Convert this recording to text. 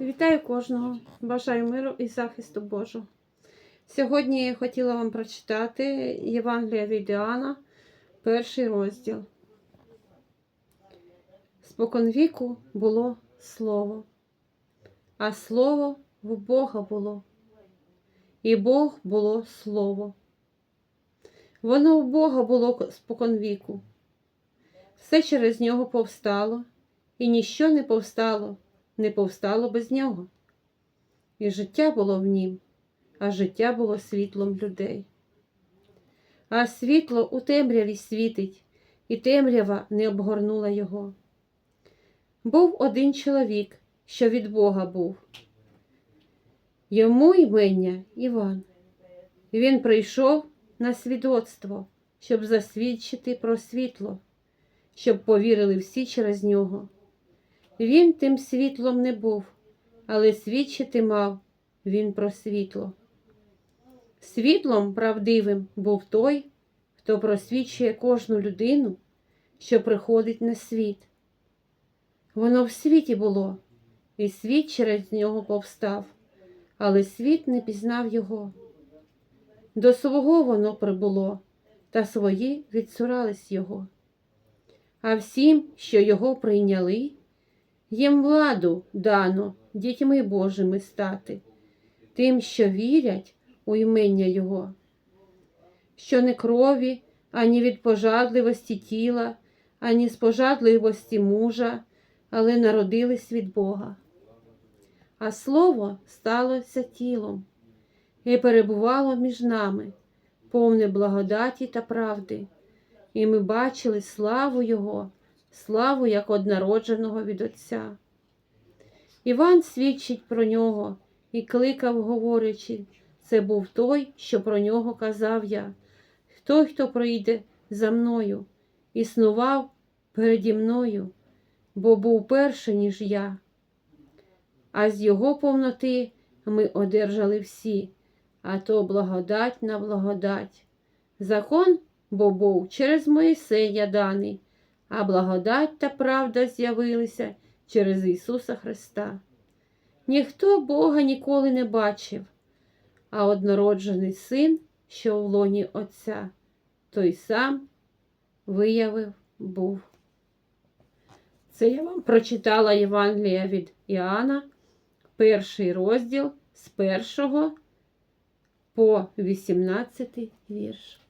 Вітаю кожного, бажаю миру і захисту Божого. Сьогодні я хотіла вам прочитати Євангелія від Іоанна, перший розділ. Споконвіку було слово, а слово в Бога було, і Бог було слово. Воно в Бога було споконвіку. Все через нього повстало, і ніщо не повстало не повстало без нього. І життя було в нім, а життя було світлом людей. А світло у темряві світить, і темрява не обгорнула його. Був один чоловік, що від Бога був. Йому ймення Іван. Він прийшов на свідоцтво, щоб засвідчити про світло, щоб повірили всі через нього. Він тим світлом не був, але свідчити мав він про світло. Світлом правдивим був той, хто просвічує кожну людину, що приходить на світ. Воно в світі було, і світ через нього повстав, але світ не пізнав його. До свого воно прибуло, та свої відсурались його. А всім, що його прийняли, їм владу дано дітьми Божими стати, тим, що вірять у імення Його, що не крові, ані від пожадливості тіла, ані з пожадливості мужа, але народились від Бога. А слово сталося тілом і перебувало між нами, повне благодаті та правди, і ми бачили славу Його славу як однародженого від Отця. Іван свідчить про нього і кликав, говорячи, це був той, що про нього казав я, той, хто прийде за мною, існував переді мною, бо був перший, ніж я. А з його повноти ми одержали всі, а то благодать на благодать. Закон бо був через Моїсея даний а благодать та правда з'явилися через Ісуса Христа. Ніхто Бога ніколи не бачив, а однороджений син, що в лоні Отця, той сам виявив був. Це я вам прочитала Євангелія від Іоанна, перший розділ з першого по 18 вірш.